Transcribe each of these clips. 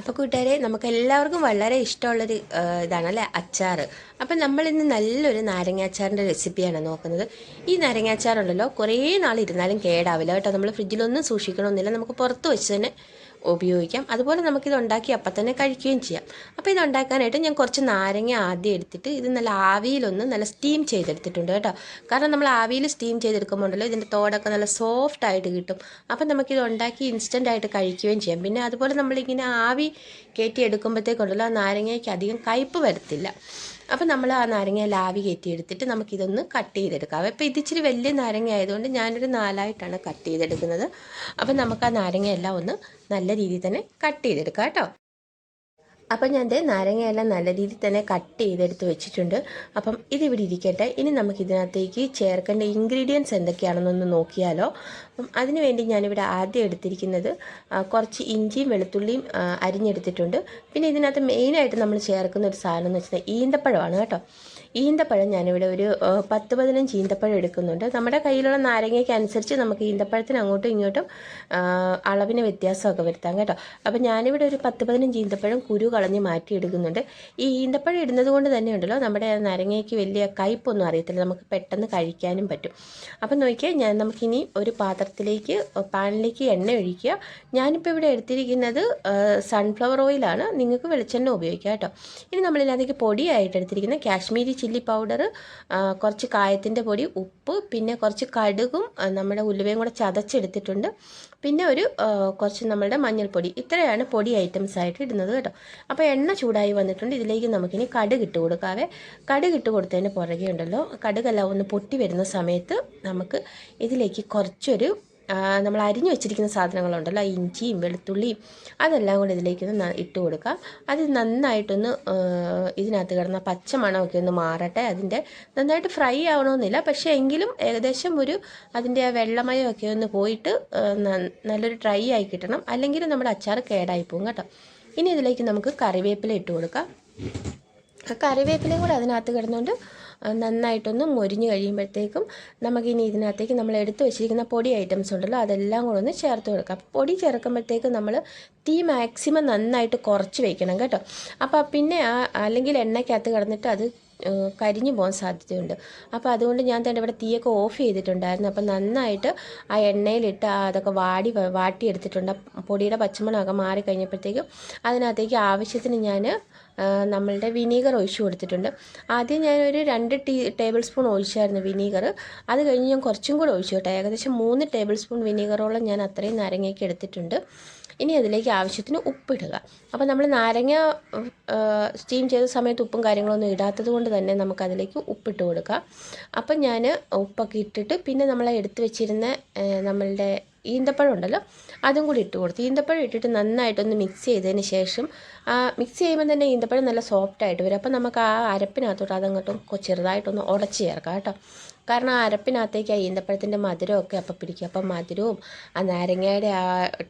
അപ്പോൾ കൂട്ടുകാരെ നമുക്ക് എല്ലാവർക്കും വളരെ ഇഷ്ടമുള്ളൊരു ഇതാണ് അല്ലേ അച്ചാർ അപ്പം നമ്മളിന്ന് നല്ലൊരു നാരങ്ങാച്ചാറിന്റെ റെസിപ്പിയാണ് നോക്കുന്നത്. ഈ നാരങ്ങാച്ചാറുണ്ടല്ലോ കുറേ നാൾ ഇരുന്നാലും കേടാവില്ല കേട്ടോ. നമ്മൾ ഫ്രിഡ്ജിലൊന്നും സൂക്ഷിക്കണമെന്നില്ല നമുക്ക് പുറത്ത് വെച്ച് തന്നെ ഉപയോഗിക്കാം. അതുപോലെ നമുക്കിത് ഉണ്ടാക്കി അപ്പം തന്നെ കഴിക്കുകയും ചെയ്യാം. അപ്പോൾ ഇത് ഉണ്ടാക്കാനായിട്ട് ഞാൻ കുറച്ച് നാരങ്ങ ആദ്യം എടുത്തിട്ട് ഇത് നല്ല ആവിയിലൊന്ന് നല്ല സ്റ്റീം ചെയ്തെടുത്തിട്ടുണ്ട് കേട്ടോ. കാരണം നമ്മൾ ആവിയിൽ സ്റ്റീം ചെയ്തെടുക്കുമ്പോൾ ഉണ്ടല്ലോ ഇതിന്റെ തോടൊക്കെ നല്ല സോഫ്റ്റ് ആയിട്ട് കിട്ടും. അപ്പം നമുക്കിത് ഉണ്ടാക്കി ഇൻസ്റ്റന്റ് ആയിട്ട് കഴിക്കുകയും ചെയ്യാം. പിന്നെ അതുപോലെ നമ്മളിങ്ങനെ ആവി കയറ്റി എടുക്കുമ്പോഴത്തേക്കുണ്ടല്ലോ ആ നാരങ്ങയ്ക്ക് അധികം കയ്പ്പ് വരത്തില്ല. അപ്പം നമ്മൾ ആ നാരങ്ങ ലാവി കയറ്റി എടുത്തിട്ട് നമുക്കിതൊന്ന് കട്ട് ചെയ്തെടുക്കാം. അപ്പോൾ ഇത് ഇച്ചിരി വലിയ നാരങ്ങ ആയതുകൊണ്ട് ഞാനൊരു നാലായിട്ടാണ് കട്ട് ചെയ്തെടുക്കുന്നത്. അപ്പോൾ നമുക്ക് ആ നാരങ്ങയെല്ലാം ഒന്ന് നല്ല രീതിയിൽ തന്നെ കട്ട് ചെയ്തെടുക്കാം കേട്ടോ. അപ്പം ഞാൻ നാരങ്ങയെല്ലാം നല്ല രീതിയിൽ തന്നെ കട്ട് ചെയ്തെടുത്ത് വെച്ചിട്ടുണ്ട്. അപ്പം ഇതിവിടെ ഇരിക്കട്ടെ. ഇനി നമുക്ക് ഇതിനകത്തേക്ക് ചേർക്കേണ്ട ഇൻഗ്രീഡിയൻസ് എന്തൊക്കെയാണെന്നൊന്ന് നോക്കിയാലോ. അപ്പം അതിനുവേണ്ടി ഞാനിവിടെ ആദ്യം എടുത്തിരിക്കുന്നത് കുറച്ച് ഇഞ്ചിയും വെളുത്തുള്ളിയും അരിഞ്ഞെടുത്തിട്ടുണ്ട്. പിന്നെ ഇതിനകത്ത് മെയിനായിട്ട് നമ്മൾ ചേർക്കുന്ന ഒരു സാധനം എന്ന് വെച്ചാൽ ഈന്തപ്പഴമാണ് കേട്ടോ. ഈന്തപ്പഴം ഞാനിവിടെ ഒരു പത്ത് പതിനഞ്ച് ഈന്തപ്പഴം എടുക്കുന്നുണ്ട്. നമ്മുടെ കയ്യിലുള്ള നാരങ്ങയ്ക്ക് അനുസരിച്ച് നമുക്ക് ഈന്തപ്പഴത്തിന് അങ്ങോട്ടും ഇങ്ങോട്ടും അളവിന് വ്യത്യാസമൊക്കെ വരുത്താം കേട്ടോ. അപ്പം ഞാനിവിടെ ഒരു പത്ത് പതിനഞ്ച് ഈന്തപ്പഴം കുരു കളഞ്ഞ് മാറ്റിയെടുക്കുന്നുണ്ട്. ഈ ഈന്തപ്പഴം ഇടുന്നത് കൊണ്ട് തന്നെ ഉണ്ടല്ലോ നമ്മുടെ നാരങ്ങയ്ക്ക് വലിയ കയ്പൊന്നും അറിയത്തില്ല. നമുക്ക് പെട്ടെന്ന് കഴിക്കാനും പറ്റും. അപ്പം നോക്കിയാൽ ഞാൻ നമുക്കിനി ഒരു പാത്രത്തിലേക്ക് പാനിലേക്ക് എണ്ണ ഒഴിക്കുക. ഞാനിപ്പോൾ ഇവിടെ എടുത്തിരിക്കുന്നത് സൺഫ്ലവർ ഓയിലാണ് നിങ്ങൾക്ക് വെളിച്ചെണ്ണ ഉപയോഗിക്കാം കേട്ടോ. ഇനി നമ്മളിതിനകത്തേക്ക് പൊടിയായിട്ട് എടുത്തിരിക്കുന്ന കാശ്മീരി ചില്ലി പൗഡർ കുറച്ച് കായത്തിന്റെ പൊടി ഉപ്പ് പിന്നെ കുറച്ച് കടുകും നമ്മുടെ ഉലുവയും കൂടെ ചതച്ചെടുത്തിട്ടുണ്ട്. പിന്നെ ഒരു കുറച്ച് നമ്മളുടെ മഞ്ഞൾപ്പൊടി. ഇത്രയാണ് പൊടി ഐറ്റംസ് ആയിട്ട് ഇടുന്നത് കേട്ടോ. അപ്പോൾ എണ്ണ ചൂടായി വന്നിട്ടുണ്ട്. ഇതിലേക്ക് നമുക്കിനി കടുക് ഇട്ട് കൊടുക്കാവേ. കടുക് ഇട്ട് കൊടുത്തതിന് പുറകെ ഉണ്ടല്ലോ. കടുകെല്ലാം ഒന്ന് പൊട്ടി വരുന്ന സമയത്ത് നമുക്ക് ഇതിലേക്ക് കുറച്ചൊരു നമ്മൾ അരിഞ്ഞു വെച്ചിരിക്കുന്ന സാധനങ്ങളുണ്ടല്ലോ. ഇഞ്ചിയും വെളുത്തുള്ളിയും അതെല്ലാം കൂടി ഇതിലേക്ക് ഒന്ന് ഇട്ട് കൊടുക്കാം. അത് നന്നായിട്ടൊന്ന് ഇതിനകത്ത് കിടന്ന പച്ചമണമൊക്കെ ഒന്ന് മാറട്ടെ. അതിന്റെ നന്നായിട്ട് ഫ്രൈ ആവണമെന്നില്ല. പക്ഷേ എങ്കിലും ഏകദേശം ഒരു അതിന്റെ വെള്ളമയമൊക്കെ ഒന്ന് പോയിട്ട് നല്ലൊരു ഡ്രൈ ആയി കിട്ടണം. അല്ലെങ്കിൽ നമ്മുടെ അച്ചാർ കേടായി പോകും കേട്ടോ. ഇനി ഇതിലേക്ക് നമുക്ക് കറിവേപ്പില ഇട്ട് കൊടുക്കാം. കറിവേപ്പിലയും കൂടെ അതിനകത്ത് കിടന്നുകൊണ്ട് നന്നായിട്ടൊന്ന് മൊരിഞ്ഞ് കഴിയുമ്പോഴത്തേക്കും നമുക്കിനി ഇതിനകത്തേക്ക് നമ്മൾ എടുത്ത് വെച്ചിരിക്കുന്ന പൊടി ഐറ്റംസ് ഉണ്ടല്ലോ അതെല്ലാം കൂടെ ഒന്ന് ചേർത്ത് കൊടുക്കാം. പൊടി ചേർക്കുമ്പോഴത്തേക്ക് നമ്മൾ തീ മാക്സിമം നന്നായിട്ട് കുറച്ച് വയ്ക്കണം കേട്ടോ. അപ്പോൾ പിന്നെ അല്ലെങ്കിൽ എണ്ണയ്ക്കകത്ത് കിടന്നിട്ട് അത് കരിഞ്ഞു പോകാൻ സാധ്യതയുണ്ട്. അപ്പോൾ അതുകൊണ്ട് ഞാൻ തന്നെ ഇവിടെ തീയൊക്കെ ഓഫ് ചെയ്തിട്ടുണ്ടായിരുന്നു. അപ്പോൾ നന്നായിട്ട് ആ എണ്ണയിലിട്ട് അതൊക്കെ വാടി വാട്ടിയെടുത്തിട്ടുണ്ട്. പൊടിയുടെ പച്ചമണമൊക്കെ മാറി കഴിഞ്ഞപ്പോഴത്തേക്കും അതിനകത്തേക്ക് ആവശ്യത്തിന് ഞാൻ നമ്മളുടെ വിനീഗർ ഒഴിച്ചു കൊടുത്തിട്ടുണ്ട്. ആദ്യം ഞാനൊരു രണ്ട് ടീ ടേബിൾ സ്പൂൺ ഒഴിച്ചായിരുന്നു വിനീഗർ. അത് കഴിഞ്ഞ് ഞാൻ കുറച്ചും കൂടെ ഒഴിച്ചു കേട്ടോ. ഏകദേശം മൂന്ന് ടേബിൾ സ്പൂൺ വിനീഗറോളം ഞാൻ അത്രയും നാരങ്ങയ്ക്ക് എടുത്തിട്ടുണ്ട്. ഇനി അതിലേക്ക് ആവശ്യത്തിന് ഉപ്പിടുക. അപ്പോൾ നമ്മൾ നാരങ്ങ സ്റ്റീം ചെയ്ത സമയത്ത് ഉപ്പും കാര്യങ്ങളൊന്നും ഇടാത്തത് കൊണ്ട് തന്നെ നമുക്കതിലേക്ക് ഉപ്പിട്ട് കൊടുക്കാം. അപ്പം ഞാൻ ഉപ്പൊക്കെ ഇട്ടിട്ട് പിന്നെ നമ്മൾ എടുത്ത് വെച്ചിരുന്ന നമ്മളുടെ ഈന്തപ്പഴം ഉണ്ടല്ലോ അതും കൂടി ഇട്ട് കൊടുത്തു. ഈന്തപ്പഴം ഇട്ടിട്ട് നന്നായിട്ടൊന്ന് മിക്സ് ചെയ്തതിന് ശേഷം മിക്സ് ചെയ്യുമ്പോൾ തന്നെ ഈന്തപ്പഴം നല്ല സോഫ്റ്റായിട്ട് വരും. അപ്പോൾ നമുക്ക് ആ അരപ്പിനകത്തോട്ട് അതങ്ങോട്ടും ചെറുതായിട്ടൊന്ന് ഉടച്ച് ചേർക്കാം കേട്ടോ. കാരണം അരപ്പിനകത്തേക്ക് ഈന്തപ്പഴത്തിന്റെ മധുരമൊക്കെ അപ്പം പിടിക്കും. അപ്പം മധുരവും ആ നാരങ്ങയുടെ ആ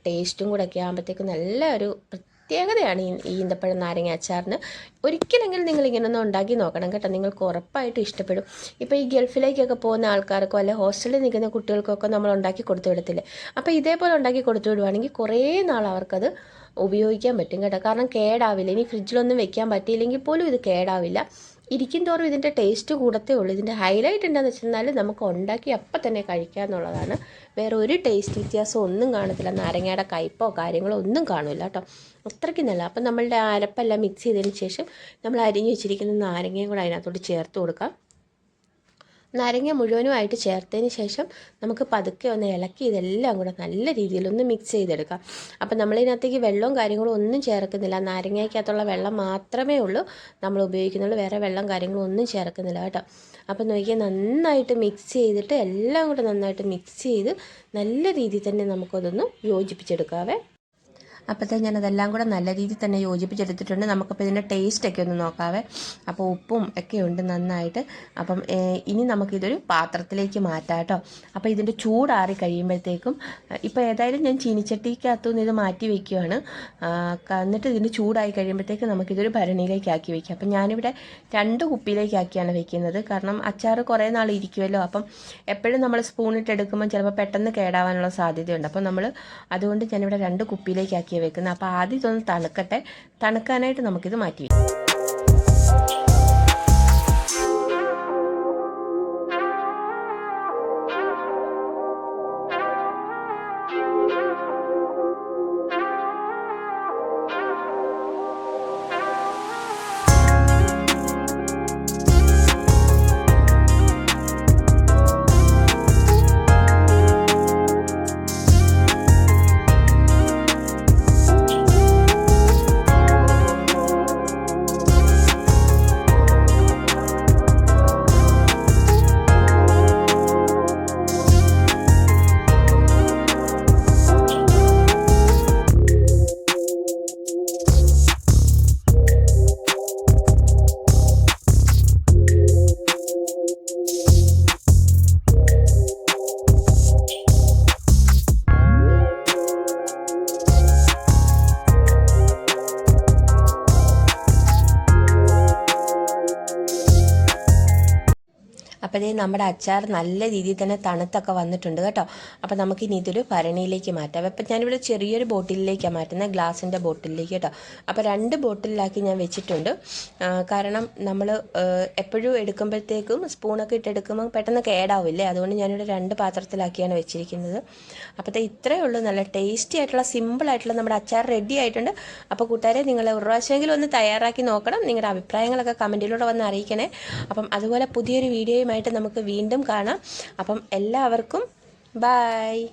ടേസ്റ്റും കൂടെ ഒക്കെ ആകുമ്പോഴത്തേക്ക് നല്ല ഒരു പ്രത്യേകതയാണ് ഈ ഈന്തപ്പഴം നാരങ്ങ അച്ചാറിന്. ഒരിക്കലെങ്കിലും നിങ്ങൾ ഇങ്ങനൊന്ന് ഉണ്ടാക്കി നോക്കണം കേട്ടോ. നിങ്ങൾക്ക് ഉറപ്പായിട്ടും ഇഷ്ടപ്പെടും. ഇപ്പോൾ ഈ ഗൾഫിലേക്കൊക്കെ പോകുന്ന ആൾക്കാർക്കോ അല്ലെ ഹോസ്റ്റലിൽ നിൽക്കുന്ന കുട്ടികൾക്കൊക്കെ നമ്മൾ ഉണ്ടാക്കി കൊടുത്തു വിടത്തില്ലേ? അപ്പോൾ ഇതേപോലെ ഉണ്ടാക്കി കൊടുത്തു വിടുവാണെങ്കിൽ കുറേ നാൾ അവർക്കത് ഉപയോഗിക്കാൻ പറ്റും കേട്ടോ. കാരണം കേടാവില്ല. ഇനി ഫ്രിഡ്ജിലൊന്നും വെക്കാൻ പറ്റിയില്ലെങ്കിൽ പോലും ഇത് കേടാവില്ല. ഇരിക്കും തോറും ഇതിന്റെ ടേസ്റ്റ് കൂടത്തേ ഉള്ളൂ. ഇതിന്റെ ഹൈലൈറ്റ് എന്താണെന്ന് വെച്ചാൽ നമുക്ക് ഉണ്ടാക്കി അപ്പം തന്നെ കഴിക്കുക എന്നുള്ളതാണ്. വേറെ ഒരു ടേസ്റ്റ് വ്യത്യാസം ഒന്നും കാണത്തില്ല. നാരങ്ങയുടെ കയ്പോ കാര്യങ്ങളോ ഒന്നും കാണില്ല കേട്ടോ. അത്രയ്ക്ക് നല്ല. അപ്പം നമ്മളുടെ അരപ്പെല്ലാം മിക്സ് ചെയ്തതിന് ശേഷം നമ്മൾ അരിഞ്ഞു വെച്ചിരിക്കുന്ന നാരങ്ങയും കൂടെ അതിനകത്തോട്ട് ചേർത്ത് കൊടുക്കാം. നാരങ്ങ മുഴുവനുമായിട്ട് ചേർത്തതിന് ശേഷം നമുക്ക് പതുക്കെ ഒന്ന് ഇളക്കി ഇതെല്ലാം കൂടെ നല്ല രീതിയിൽ ഒന്ന് മിക്സ് ചെയ്തെടുക്കാം. അപ്പം നമ്മളിതിനകത്തേക്ക് വെള്ളവും കാര്യങ്ങളും ഒന്നും ചേർക്കുന്നില്ല. നാരങ്ങയ്ക്കകത്തുള്ള വെള്ളം മാത്രമേ ഉള്ളൂ. നമ്മൾ ഉപയോഗിക്കുന്നുള്ളൂ. വേറെ വെള്ളം കാര്യങ്ങളും ഒന്നും ചേർക്കുന്നില്ല കേട്ടോ. അപ്പം നോക്കിയാൽ നന്നായിട്ട് മിക്സ് ചെയ്തിട്ട് എല്ലാം കൂടെ നന്നായിട്ട് മിക്സ് ചെയ്ത് നല്ല രീതിയിൽ തന്നെ നമുക്കതൊന്ന് യോജിപ്പിച്ചെടുക്കാവേ. അപ്പോഴത്തെ ഞാൻ അതെല്ലാം കൂടെ നല്ല രീതിയിൽ തന്നെ യോജിപ്പിച്ചെടുത്തിട്ടുണ്ട്. നമുക്കപ്പോൾ ഇതിന്റെ ടേസ്റ്റൊക്കെ ഒന്ന് നോക്കാവേ. അപ്പോൾ ഉപ്പും ഒക്കെ ഉണ്ട് നന്നായിട്ട്. അപ്പം ഇനി നമുക്കിതൊരു പാത്രത്തിലേക്ക് മാറ്റാം കേട്ടോ. അപ്പോൾ ഇതിന്റെ ചൂടാറി കഴിയുമ്പോഴത്തേക്കും ഇപ്പോൾ ഏതായാലും ഞാൻ ചീനിച്ചട്ടിക്കകത്തുനിന്ന് ഇത് മാറ്റി വയ്ക്കുകയാണ് എന്നിട്ട് ഇതിന്റെ ചൂടായി കഴിയുമ്പോഴത്തേക്ക് നമുക്കിതൊരു ഭരണിയിലേക്ക് ആക്കി വയ്ക്കാം അപ്പം ഞാനിവിടെ രണ്ട് കുപ്പിയിലേക്കാക്കിയാണ് വയ്ക്കുന്നത് കാരണം അച്ചാർ കുറേ നാൾ ഇരിക്കുമല്ലോ അപ്പം എപ്പോഴും നമ്മൾ സ്പൂണിട്ട് എടുക്കുമ്പോൾ ചിലപ്പോൾ പെട്ടെന്ന് കേടാവാനുള്ള സാധ്യതയുണ്ട്. അപ്പം നമ്മൾ അതുകൊണ്ട് ഞാനിവിടെ രണ്ട് കുപ്പിയിലേക്കാക്കി വെക്കുന്നത്. അപ്പോൾ ആദ്യം ഇതൊന്ന് തണുക്കട്ടെ. തണുക്കാനായിട്ട് നമുക്കിത് മാറ്റി വയ്ക്കാം അപ്പോൾ ഇതേ നമ്മുടെ അച്ചാർ നല്ല രീതിയിൽ തന്നെ തണുത്തൊക്കെ വന്നിട്ടുണ്ട് കേട്ടോ. അപ്പോൾ നമുക്ക് ഇനി ഇതൊരു ഭരണിയിലേക്ക് മാറ്റാം. അപ്പം ഞാനിവിടെ ചെറിയൊരു ബോട്ടിലിലേക്കാണ് മാറ്റുന്നത് ഗ്ലാസിന്റെ ബോട്ടിലേക്ക് കേട്ടോ. അപ്പോൾ രണ്ട് ബോട്ടിലാക്കി ഞാൻ വെച്ചിട്ടുണ്ട്. കാരണം നമ്മൾ എപ്പോഴും എടുക്കുമ്പോഴത്തേക്കും സ്പൂണൊക്കെ ഇട്ടെടുക്കുമ്പോൾ പെട്ടെന്ന് കേടാവില്ലേ അതുകൊണ്ട് ഞാനിവിടെ രണ്ട് പാത്രത്തിലാക്കിയാണ് വെച്ചിരിക്കുന്നത്. അപ്പോഴത്തെ ഇത്രയേ ഉള്ളൂ. നല്ല ടേസ്റ്റി ആയിട്ടുള്ള സിമ്പിൾ ആയിട്ടുള്ള നമ്മുടെ അച്ചാർ റെഡി ആയിട്ടുണ്ട്. അപ്പോൾ കൂട്ടുകാരെ നിങ്ങൾ ഒരു പ്രാവശ്യമെങ്കിലും ഒന്ന് തയ്യാറാക്കി നോക്കണം. നിങ്ങളുടെ അഭിപ്രായങ്ങളൊക്കെ കമന്റിലൂടെ വന്ന് അറിയിക്കണേ. അപ്പം അതുപോലെ പുതിയൊരു വീഡിയോയുമായിട്ട് നമുക്ക് വീണ്ടും കാണാം. അപ്പം എല്ലാവർക്കും ബായ്